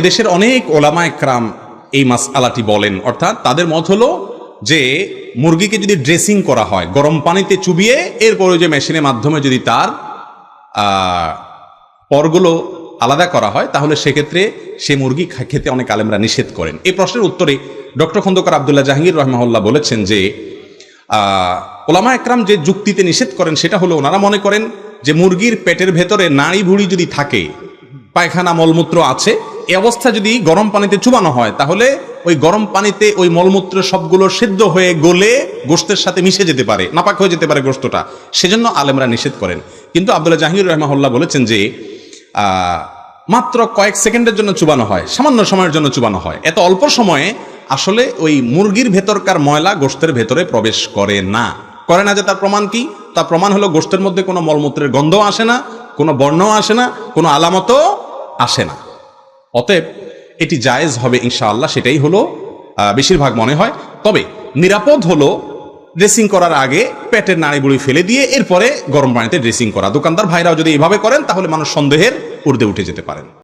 এদেশের অনেক ওলামা একরাম এই মাস আলাটি বলেন, অর্থাৎ তাদের মত হলো যে মুরগিকে যদি ড্রেসিং করা হয়, গরম পানিতে চুবিয়ে এরপরে যে মেশিনের মাধ্যমে যদি তার পরগুলো আলাদা করা হয়, তাহলে সেক্ষেত্রে সে মুরগি খেতে অনেক আলেমরা নিষেধ করেন। এই প্রশ্নের উত্তরে ডক্টর খন্দকার আবদুল্লাহ জাহাঙ্গীর রহমাউল্লাহ বলেছেন যে ওলামা একরাম যে যুক্তিতে নিষেধ করেন, সেটা হলো ওনারা মনে করেন যে মুরগির পেটের ভেতরে নাড়ি ভুড়ি যদি থাকে, পায়খানা মলমূত্র আছে এই অবস্থা যদি গরম পানিতে চুবানো হয়, তাহলে ওই গরম পানিতে ওই মলমূত্র সবগুলো সিদ্ধ হয়ে গলে গোস্তের সাথে মিশে যেতে পারে, নাপাক হয়ে যেতে পারে গোস্তটা সেজন্য আলেমরা নিষেধ করেন। কিন্তু আবদুল্লাহ জাহাঙ্গীর রহমাহুল্লাহ বলেছেন যে মাত্র কয়েক সেকেন্ডের জন্য চুবানো হয়, সামান্য সময়ের জন্য চুবানো হয়। এত অল্প সময়ে আসলে ওই মুরগির ভেতরকার ময়লা গোস্তের ভেতরে প্রবেশ করে না। করে না যে তার প্রমাণ কি? তার প্রমাণ হলো গোস্তের মধ্যে কোনো মলমূত্রের গন্ধ আসে না, কোনো বর্ণও আসে না, কোনো আলামতও আসে না। অতএব এটি জায়েজ হবে ইনশাআল্লাহ, সেটাই হলো বেশিরভাগ মনে হয়। তবে নিরাপদ হলো ড্রেসিং করার আগে পেটের নাড়িগুড়ি ফেলে দিয়ে এরপরে গরম পানিতে ড্রেসিং করা। দোকানদার ভাইরাও যদি এভাবে করেন, তাহলে মানুষ সন্দেহের উর্দে উঠে যেতে পারেন।